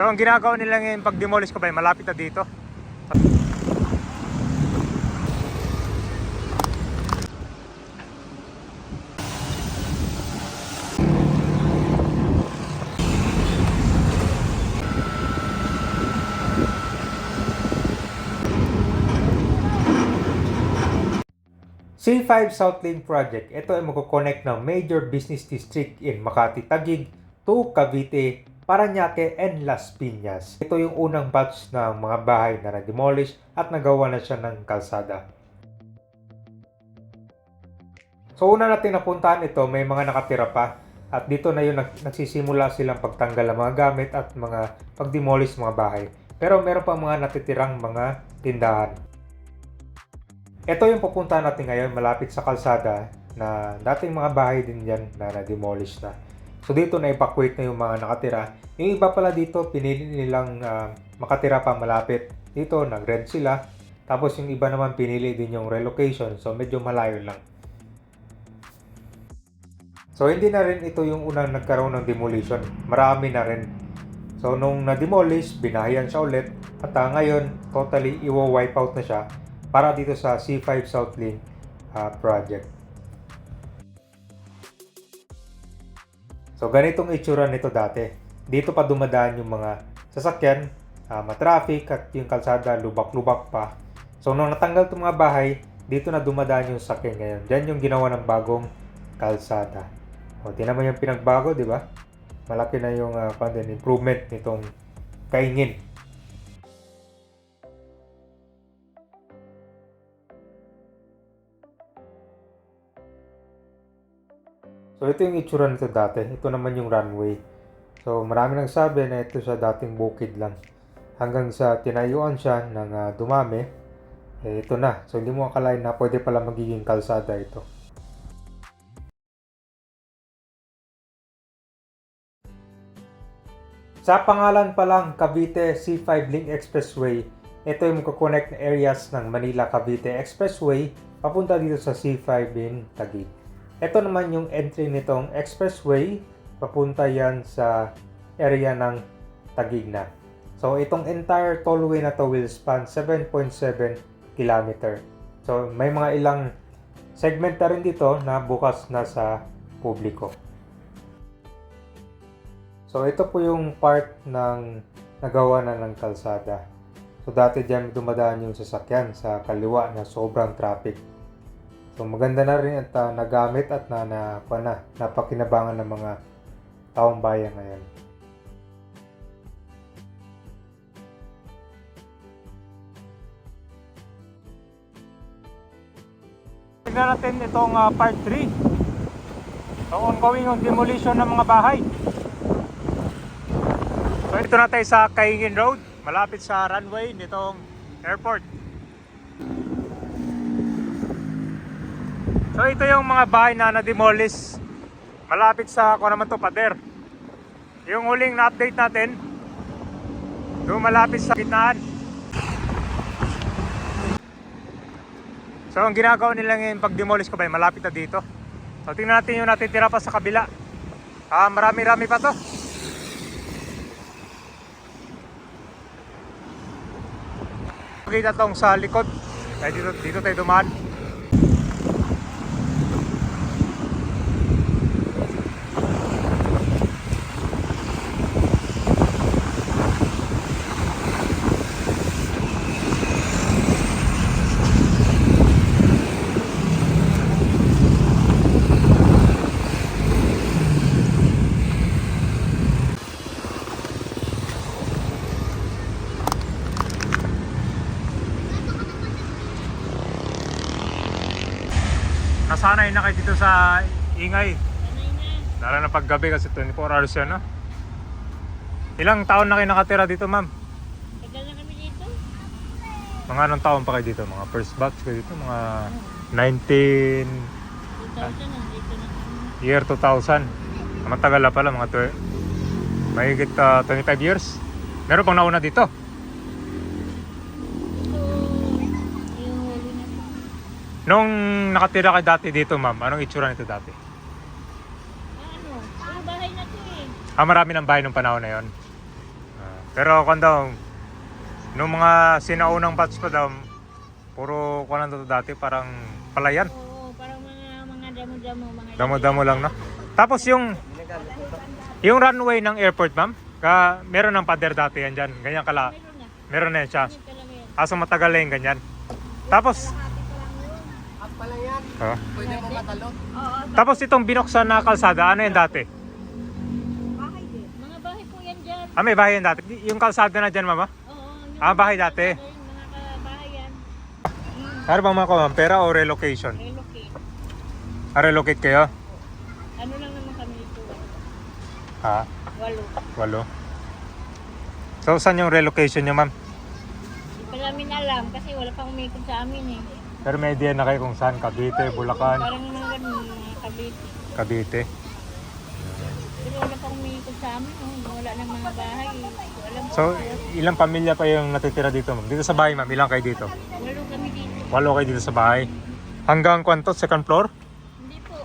So ang ginagawa nila ngayon pag demolish ko ba, malapit na dito. C5 South Lane Project, ito ay magkoconnect ng major business district in Makati, Taguig to Cavite, Paranaque, and Las Piñas. Ito yung unang batch ng mga bahay na na-demolish at nagawa na siya ng kalsada. So una natin napuntahan ito, may mga nakatira pa. At dito na nag- nagsisimula silang pagtanggal ng mga gamit at mga pag-demolish mga bahay. Pero meron pa mga natitirang mga tindahan. Ito yung pupuntahan natin ngayon malapit sa kalsada na dating mga bahay din yan na na-demolish na. So dito na-evacuate na yung mga nakatira. Yung iba pala dito, pinili nilang ah, makatira pa malapit. Dito, nag-rent sila. Tapos yung iba naman pinili din yung relocation. So medyo malayo lang. So hindi na rin ito yung unang nagkaroon ng demolition. Marami na rin. So nung na-demolish, binahayan siya ulit. At ah, ngayon, totally iwo-wipe out na siya para dito sa C5 South Lane ah, project. So ganitong itsura nito dati. Dito pa dumadaan yung mga sasakyan, ah, matraffic at yung kalsada lubak-lubak pa. So nung natanggal itong mga bahay, dito na dumadaan yung sasakyan ngayon. Diyan yung ginawa ng bagong kalsada. O, tinan mo yung pinagbago, di ba? Malaki na yung uh, improvement nitong kaingin. So ito yung itsura nito dati. Ito naman yung runway. So marami nang sabi na ito sa dating bukid lang. Hanggang sa tinayuan siya ng ah, dumami, eh ito na. So hindi mo akalain na pwede pala magiging kalsada ito. Sa pangalan pa lang, Cavite C5 Link Expressway, ito yung magkoconnect na areas ng Manila-Cavite Expressway papunta dito sa C5 in Taguig. Ito naman yung entry nitong expressway, papunta yan sa area ng Taguig na. So itong entire tollway na to will span 7.7 kilometer. So may mga ilang segment na rin dito na bukas na sa publiko. So ito po yung part ng nagawa na ng kalsada. So dati diyan dumadaan yung sasakyan sa kaliwa na sobrang traffic. So maganda na rin at ah, nagamit at na, na, na napakinabangan ng mga taong bayan ngayon. Tignan natin itong ah, part 3. So ongoing yung demolition ng mga bahay. So ito na tayo sa Kaingin Road, malapit sa runway nitong airport. So ito yung mga bahay na na-demolish malapit sa ako naman to pader. Yung huling na-update natin, doon malapit sa gitnaan. So ang ginagawa nila ngayon pag demolish ko ba, malapit na dito. So tingnan natin yung natitira pa sa kabila. Ah, marami-rami pa to. Kita tong sa likod. Ay dito dito tayo dumaan. Nasanay na kayo dito sa ingay. Lalo na paggabi kasi 24 hours yan, no? Ilang taon na kayo nakatira dito, ma'am? Tagal na kami dito. Mga anong taon pa kayo dito? Mga first batch kayo dito? Mga 19... 2000 nandito na kami. year 2000. Matagal na pala, mga tw- mahigit ah, 25 years. Meron pang nauna dito. Nung nakatira kayo dati dito, ma'am, anong itsura nito dati? Ah, ano? Puro bahay na to eh. Ah, marami ng bahay nung panahon na yon. Ah. Pero kung daw, nung mga sinaunang batch pa daw, puro kung ano to dati, parang palayan. Oo, parang mga mga damo-damo, mga Damo-damo lang, no? Tapos yung, yung runway ng airport, ma'am, ka, meron ng pader dati yan dyan. Ganyan kala, Meron na. meron na yan siya. Ganyan talaga yan. Kaso matagal na yung ganyan. Tapos, pala yan, oh. pwede mo matalo. Oo, tapos itong binuksan na kalsada, ano yan dati? bahay din. Mga bahay po yan dyan. Ah, may bahay yan dati. Yung kalsada na dyan, mama? Oo, yung Ah, bahay dati. Mga kabahay yan. Ano bang mga ma'am? Pera o relocation? Relocate. Ah, relocate kayo? Ano lang naman kami dito? Ha? Walo. Walo. So, saan yung relocation nyo, ma'am? Hindi pa namin alam kasi wala pang umikot sa amin eh. Pero may idea na kayo kung saan? Cavite, Bulacan, Parang mga ganun, kabiti. Cavite. Pero wala pang umikot sa amin. Oh. Wala ng mga bahay. Ko alam So, ilang pamilya pa yung natitira dito, ma'am? Dito sa bahay, ma'am, ilang kayo dito? Walo kami dito. Walo kayo dito sa bahay. Hanggang kwanto? Second floor? Hindi po.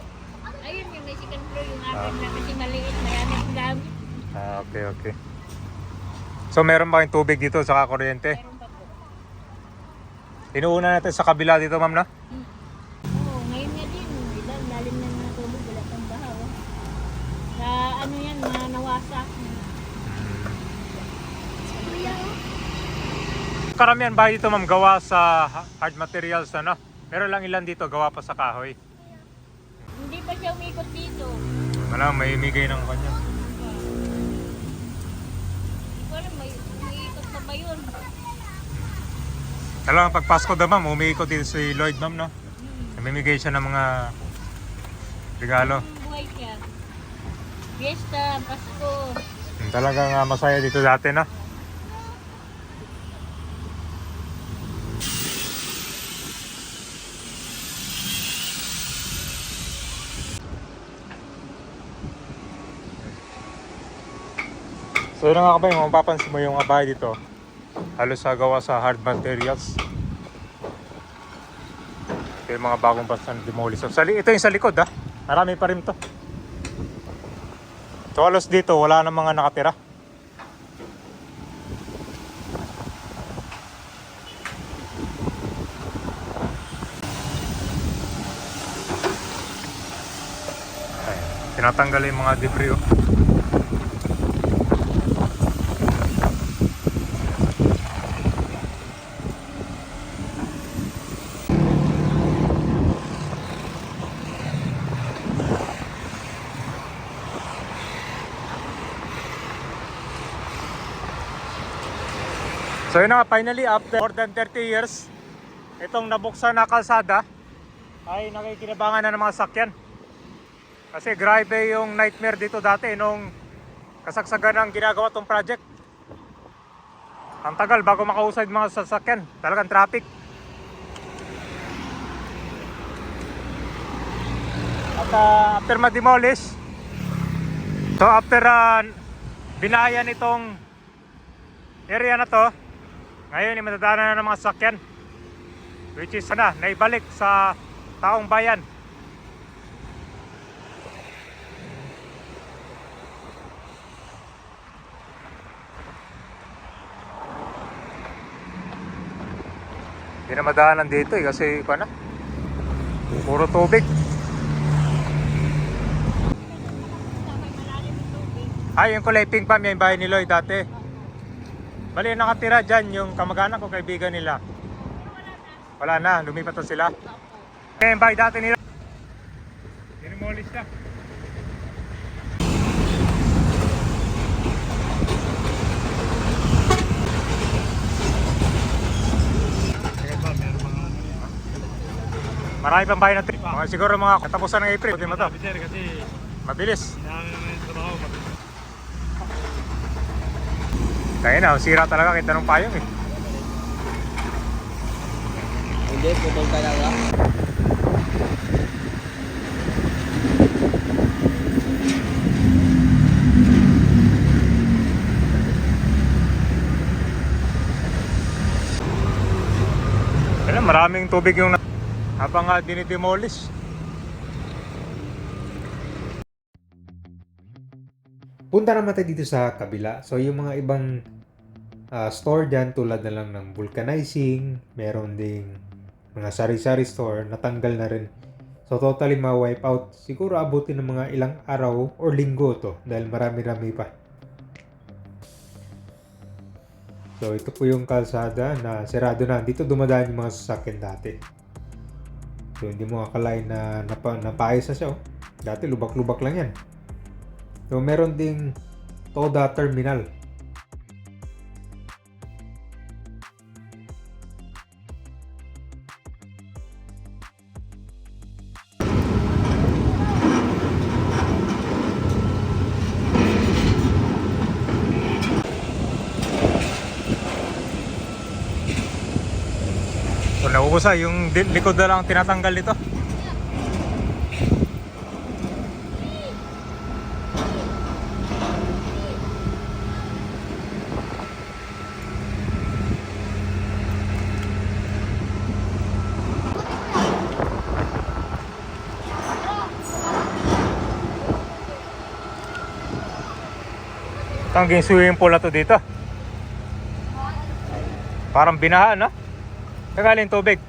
Ayun yung may second floor yung akin na kasi maliit. Marami ang gamit. Ah, okay, okay. So, meron ba kayong tubig dito sa kuryente? Meron. Inuuna natin sa kabila dito, ma'am, na? Hmm. Oo, ngayon nga din. Ilan, lalim na ng tubig. Wala pang baha. Oh. Sa ano yan, mga nawasak. Kuya, oh. Karamihan bahay dito, ma'am, gawa sa ha- hard materials, ano? Pero lang ilan dito gawa pa sa kahoy. Hindi pa siya umikot dito. Wala, may imigay ng kanya. Hindi ko alam, may umikot pa ba yun? Alam, pag Pasko daw, ma'am, umiikot dito si Lloyd, ma'am, no? Namimigay siya ng mga regalo. Buhay siya. Fiesta, Pasko. Hmm, Talagang ah, masaya dito dati, no? So yun na nga kabay, kung mapapansin mo yung mga bahay dito, halos sa gawa sa hard materials. Ito yung mga bagong basta na demolish. So, ito yung sa likod ha, marami pa rin to. So halos dito, wala na mga nakatira. Ayan, tinatanggal yung mga debris oh. So yun na finally after more than 30 years, itong nabuksan na kalsada ay nakikinabangan na ng mga sakyan. Kasi grabe yung nightmare dito dati nung kasagsagan ng ginagawa tong project. Ang tagal bago makausad mga sasakyan, talagang traffic. At ah, after ma-demolish, so after uh, binayan itong area na to, ngayon ay matadaanan na ng mga sakyan. Which is na, naibalik sa taong bayan. Hindi na madaanan dito eh kasi pa na. Puro tubig. May malalim yung. Ay, kulay pink pa, yung bahay ni Lloyd dati. Bali, nakatira dyan, yung kamag-anak ko, kaibigan nila. Wala na, lumipat na sila. Eh, yung bahay dati nila. Dinimolish na. Marami pang bahay na trip. Mga siguro mga katapusan ng April. Mabilis. kailangan naman yung trabaho. Kaya na, sira talaga kita ng payong eh. Hindi, putol talaga. Alam, maraming tubig yung habang uh, dinidemolish. Punta naman tayo dito sa kabila. So yung mga ibang ah, store dyan tulad na lang ng vulcanizing, meron ding mga sari-sari store, natanggal na rin. So totally ma-wipe out. Siguro abutin ng mga ilang araw or linggo to dahil marami-rami pa. So ito po yung kalsada na sirado na. Dito dumadaan yung mga sasakyan dati. So hindi mo akalain na napa, napaayos na siya. Oh. Dati lubak-lubak lang yan. So meron ding Toda Terminal. Nauusa yung likod na lang tinatanggal nito. Tangking swimming pool na to dito. Parang binaha, no? Kagaling tubig.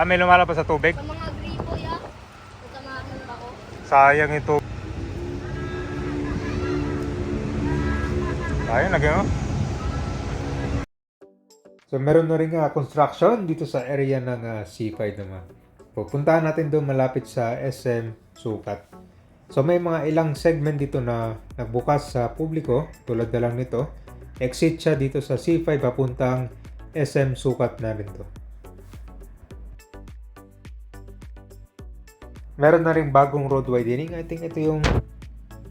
Ah, may lumalabas sa tubig. Sa mga gripo ya. Utamahan ako. Sayang ito. Sayang, lagi mo. So, meron na rin nga construction dito sa area ng ah, C5 naman. Pupuntahan natin doon malapit sa SM Sukat. So, may mga ilang segment dito na nagbukas sa publiko, tulad na lang nito. Exit siya dito sa C5 papuntang SM Sukat na rin to. Meron na rin bagong road widening. I think ito yung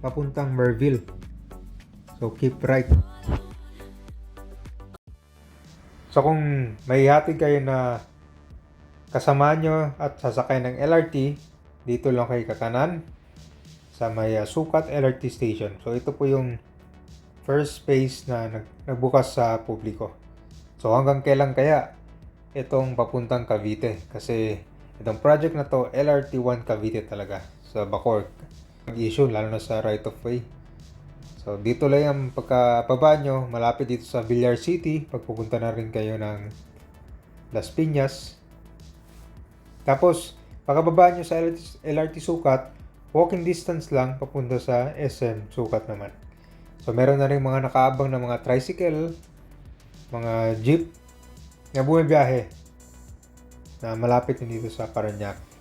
papuntang Merville. So keep right. So kung may hatid kayo na kasama nyo at sasakay ng LRT, dito lang kayo kakanan sa may uh, Sukat LRT Station. So ito po yung first space na nag- nagbukas sa publiko. So hanggang kailan kaya itong papuntang Cavite? Kasi itong project na to, LRT1 Cavite talaga sa Bacoor. Mag-issue lalo na sa right of way. So dito lang yung pagkababa nyo, malapit dito sa Villar City. Pagpupunta na rin kayo ng Las Piñas. Tapos, pagkababa nyo sa LRT, LRT Sukat, walking distance lang papunta sa SM Sukat naman. So meron na rin mga nakaabang na mga tricycle, mga jeep na bumibiyahe na malapit din dito sa Parañaque.